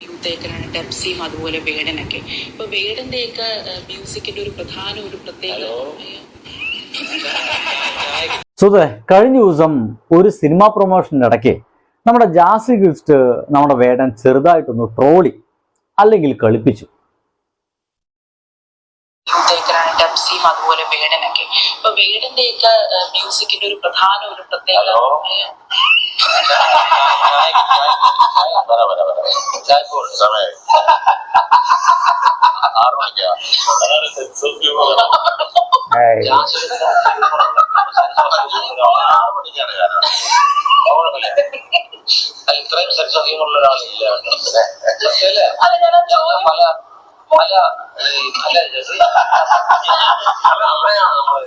യൂത്തേക്കനാണ് ടെപ്സിയും അതുപോലെ വേടനൊക്കെ. ഇപ്പൊ വേടന്റെയൊക്കെ മ്യൂസിക്കിന്റെ ഒരു പ്രധാന ഒരു പ്രത്യേക സുധേ കഴിഞ്ഞ ദിവസം ഒരു സിനിമാ പ്രൊമോഷന്റെ ഇടയ്ക്ക് നമ്മുടെ ജാസി ഗിഫ്റ്റ് നമ്മുടെ വേടൻ ചെറുതായിട്ടൊന്ന് ട്രോളി അല്ലെങ്കിൽ കളിപ്പിച്ചു. അതുപോലെ വേടനൊക്കെ. ഇപ്പൊ വേടന്റെയൊക്കെ മ്യൂസിക്കിന്റെ ഒരു പ്രധാന ഒരു പ്രത്യേക വര വര വര ചായപ്പോൾ സമയം ആറ് മണിക്കാ ആറ് മണിക്കാണ് കാരണം കുഴപ്പമില്ല. അല്ല, ഇത്രയും സെൻസ് ഓഫ് ഹ്യൂമർ ഉള്ള ഒരാളില്ല സത്യമല്ലേ? ഞാൻ പല പല പല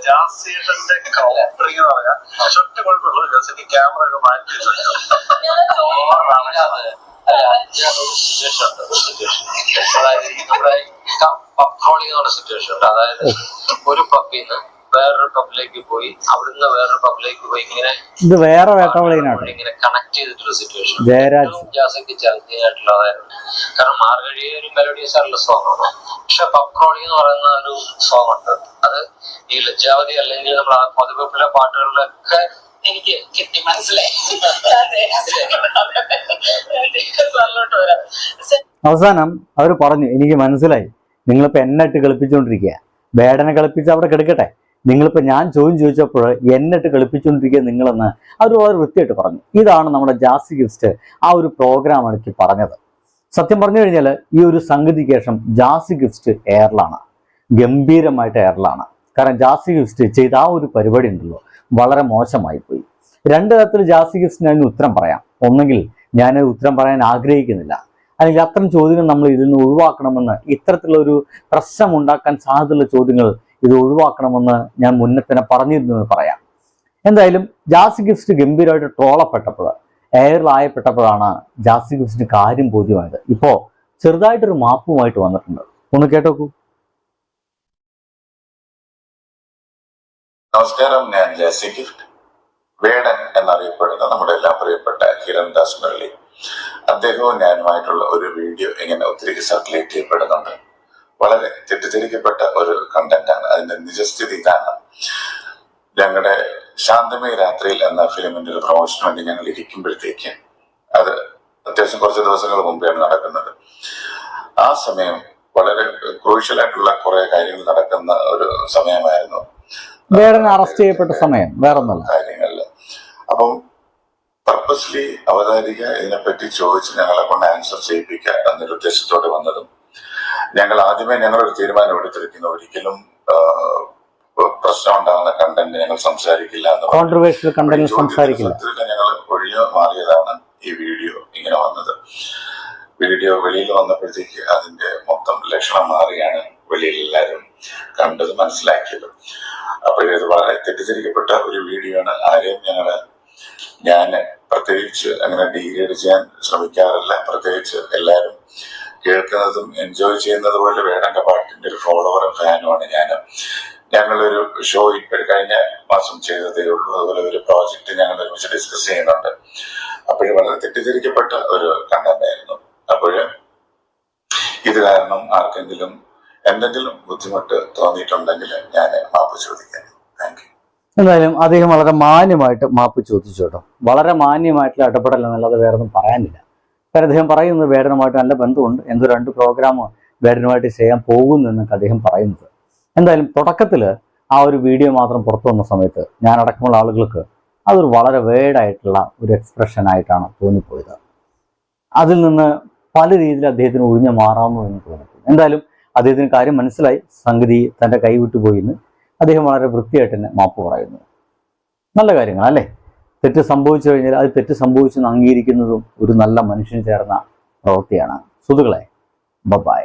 ജാസിയുടെ കൗണ്ടറിംഗ് എന്ന് പറഞ്ഞാൽ ഒറ്റ കുഴപ്പമുള്ളൂ ജാസിക്ക് ക്യാമറ ഒക്കെ മാറ്റി സിറ്റുവേഷൻ ഉണ്ട്. അതായത് നമ്മുടെ സിറ്റുവേഷൻ ഉണ്ട്. അതായത് ഒരു പപ്പിന്ന് വേറൊരു പബ്ലിക്ക് പോയി അവിടുന്ന് വേറൊരു പബ്ലിക്ക് പോയി ഇങ്ങനെ ഇത് വേറെ വേട്ടവിളീനാണ് ഇങ്ങനെ കണക്ട് ചെയ്തിട്ടുള്ള സിറ്റുവേഷൻ ജയരാജ്. ജാസയ്ക്ക് ചലഞ്ചിങ് ആയിട്ടുള്ളതായിരുന്നു കാരണം മാർഗഴി ഒരു മെലഡിയസ് ആയിട്ടുള്ള സോങ് ആണ്. പക്ഷെ പക്രോളി എന്ന് പറയുന്ന ഒരു സോങ് ഉണ്ട്. അത് ഈ ലജ്ജാവതി അല്ലെങ്കിൽ നമ്മൾ ആ പൊതുവെപ്പിലെ പാട്ടുകളിലൊക്കെ എനിക്ക് കിട്ടി. മനസ്സിലായി? അവസാനം അവർ പറഞ്ഞു എനിക്ക് മനസ്സിലായി. നിങ്ങളിപ്പോൾ എന്നെ ഇട്ട് കളിപ്പിച്ചുകൊണ്ടിരിക്കുക വേടനെ കളിപ്പിച്ച് അവിടെ കിടക്കട്ടെ. നിങ്ങളിപ്പോൾ ഞാൻ ചോദ്യം ചോദിച്ചപ്പോൾ എന്നിട്ട് കളിപ്പിച്ചുകൊണ്ടിരിക്കുക നിങ്ങളെന്ന് അവർ വളരെ വൃത്തിയായിട്ട് പറഞ്ഞു. ഇതാണ് നമ്മുടെ ജാസി ഗിഫ്റ്റ് ആ ഒരു പ്രോഗ്രാം എനിക്ക് പറഞ്ഞത്. സത്യം പറഞ്ഞു കഴിഞ്ഞാൽ ഈ ഒരു സംഗതിക്ക് ശേഷം ജാസി ഗിഫ്റ്റ് എയറിലാണ്. ഗംഭീരമായിട്ട് എയറിലാണ്. കാരണം ജാസി ഗിഫ്റ്റ് ചെയ്ത ആ ഒരു പരിപാടി ഉണ്ടല്ലോ വളരെ മോശമായി പോയി. രണ്ട് തരത്തിൽ ജാസി ഗിഫ്റ്റിന് അതിന് ഉത്തരം പറയാം. ഒന്നെങ്കിൽ ഞാൻ ഉത്തരം പറയാൻ ആഗ്രഹിക്കുന്നില്ല. അല്ലെങ്കിൽ അത്തരം ചോദ്യങ്ങൾ നമ്മൾ ഇതിൽ നിന്ന് ഒഴിവാക്കണമെന്ന് ഇത്തരത്തിലുള്ള ഒരു പ്രശ്നം ഉണ്ടാക്കാൻ സാധ്യതയുള്ള ചോദ്യങ്ങൾ ഇത് ഒഴിവാക്കണമെന്ന് ഞാൻ മുന്നേ തന്നെ പറഞ്ഞിരുന്നു പറയാം. എന്തായാലും ജാസി ഗിഫ്റ്റ് ഗംഭീരമായിട്ട് ട്രോളപ്പെട്ടപ്പോൾ എയറിലായപ്പെട്ടപ്പോഴാണ് ജാസി ഗിഫ്റ്റിന് കാര്യം ബോധ്യമായത്. ഇപ്പോൾ ചെറുതായിട്ടൊരു മാപ്പുമായിട്ട് വന്നിട്ടുണ്ട്. ഒന്ന് കേട്ടോക്കൂ. നമസ്കാരം ഞാൻ ജാസി ഗിഫ്റ്റ്. വേടൻ എന്നറിയപ്പെടുന്ന നമ്മുടെ എല്ലാം പ്രിയപ്പെട്ട ഹിരൺദാസ് മുരളി. അദ്ദേഹവും ഞാനുമായിട്ടുള്ള ഒരു വീഡിയോ ഇങ്ങനെ ഒത്തിരി സർക്കുലേറ്റ് ചെയ്യപ്പെടുന്നുണ്ട്. വളരെ തെറ്റിദ്ധരിക്കപ്പെട്ട ഒരു കണ്ടന്റ് അതിന്റെ നിജസ്ഥിതി ഇതാണ് ഞങ്ങളുടെ ശാന്തമയ രാത്രിയിൽ എന്ന ഫിലിമിന്റെ ഒരു പ്രൊമോഷന് വേണ്ടി ഞങ്ങൾ ഇരിക്കുമ്പോഴത്തേക്ക് അത് അത്യാവശ്യം കുറച്ച് ദിവസങ്ങൾ മുമ്പെയാണ് നടക്കുന്നത്. ആ സമയം വളരെ ക്രൂഷ്യൽ ആയിട്ടുള്ള കുറെ കാര്യങ്ങൾ നടക്കുന്ന ഒരു സമയമായിരുന്നു. വേറെ അറസ്റ്റ് ചെയ്യപ്പെട്ട സമയം വേറൊന്നല്ല. കാര്യങ്ങളിൽ. അപ്പം പർപ്പസ്ലി അവതാരിക ഇതിനെപ്പറ്റി ചോദിച്ച് ഞങ്ങളെ കൊണ്ട് ആൻസർ ചെയ്യിപ്പിക്കുക എന്നൊരു ഉദ്ദേശത്തോടെ വന്നതും ഞങ്ങൾ ആദ്യമേ ഞങ്ങളൊരു തീരുമാനം എടുത്തിരിക്കുന്നു. ഒരിക്കലും പ്രശ്നം ഉണ്ടാകുന്ന കണ്ടന്റ് ഞങ്ങൾ സംസാരിക്കില്ല. കോൺട്രവേഴ്ഷ്യൽ കണ്ടന്റ് സംസാരിക്കില്ല. ഞങ്ങൾ ഒഴിഞ്ഞു മാറിയതാണ് ഈ വീഡിയോ ഇങ്ങനെ വന്നത്. വീഡിയോ വെളിയിൽ വന്നപ്പോഴത്തേക്ക് അതിന്റെ മൊത്തം ലക്ഷണം മാറിയാണ് വെളിയിൽ എല്ലാവരും കണ്ടത് മനസ്സിലാക്കിയത്. അപ്പോഴത് വളരെ തെറ്റിദ്ധരിക്കപ്പെട്ട ഒരു വീഡിയോ ആണ്. ആരെയും ഞങ്ങൾ ഞാൻ പ്രത്യേകിച്ച് അങ്ങനെ ഡീഗ്രേഡ് ചെയ്യാൻ ശ്രമിക്കാറില്ല. പ്രത്യേകിച്ച് എല്ലാവരും കേൾക്കുന്നതും എൻജോയ് ചെയ്യുന്നത് പോലെ വേടന്റെ പാട്ടിന്റെ ഒരു ഫോളോവറും ഫാനുമാണ് ഞാൻ ഞങ്ങളൊരു ഷോ ഇപ്പോൾ കഴിഞ്ഞ മാസം ചെയ്തതേ ഉള്ളൂ. അതുപോലെ ഒരു പ്രോജക്റ്റ് ഞങ്ങൾ ഒരുമിച്ച് ഡിസ്കസ് ചെയ്യുന്നുണ്ട്. അപ്പോഴും വളരെ തെറ്റിദ്ധരിക്കപ്പെട്ട ഒരു കണ്ടന്റ് ആയിരുന്നു. അപ്പോഴ് ഇത് കാരണം ആർക്കെങ്കിലും എന്തെങ്കിലും ബുദ്ധിമുട്ട് തോന്നിയിട്ടുണ്ടെങ്കിൽ ഞാൻ മാപ്പ് ചോദിക്കാൻ താങ്ക് യു എന്തായാലും അദ്ദേഹം വളരെ മാന്യമായിട്ട് മാപ്പ് ചോദിച്ചു കേട്ടോ. വളരെ മാന്യമായിട്ടുള്ള ഇടപെടൽ എന്നല്ലാതെ വേറെ ഒന്നും പറയാനില്ല. കാരണം അദ്ദേഹം പറയുന്നത് വേടനുമായിട്ട് നല്ല ബന്ധമുണ്ട്. എന്തോ രണ്ട് പ്രോഗ്രാം വേടനുമായിട്ട് ചെയ്യാൻ പോകുന്നു എന്നൊക്കെ അദ്ദേഹം പറയുന്നത്. എന്തായാലും തുടക്കത്തിൽ ആ ഒരു വീഡിയോ മാത്രം പുറത്തു വന്ന സമയത്ത് ഞാൻ അടക്കമുള്ള ആളുകൾക്ക് അതൊരു വളരെ വേഡായിട്ടുള്ള ഒരു എക്സ്പ്രഷൻ ആയിട്ടാണ് തോന്നിപ്പോയത്. അതിൽ നിന്ന് പല രീതിയിൽ അദ്ദേഹത്തിന് ഒഴിഞ്ഞു മാറാമോ എന്ന് തോന്നിപ്പോയി. എന്തായാലും അദ്ദേഹത്തിന് കാര്യം മനസ്സിലായി. സംഗതി തന്റെ കൈവിട്ടുപോയിന്ന് അദ്ദേഹം വളരെ വൃത്തിയായിട്ട് തന്നെ മാപ്പ് പറയുന്നു. നല്ല കാര്യങ്ങൾ അല്ലേ? തെറ്റ് സംഭവിച്ചു കഴിഞ്ഞാൽ അത് തെറ്റ് സംഭവിച്ചെന്ന് അംഗീകരിക്കുന്നതും ഒരു നല്ല മനുഷ്യന് ചേർന്ന പ്രവൃത്തിയാണ്. സുഹൃത്തുക്കളെ ബബായ്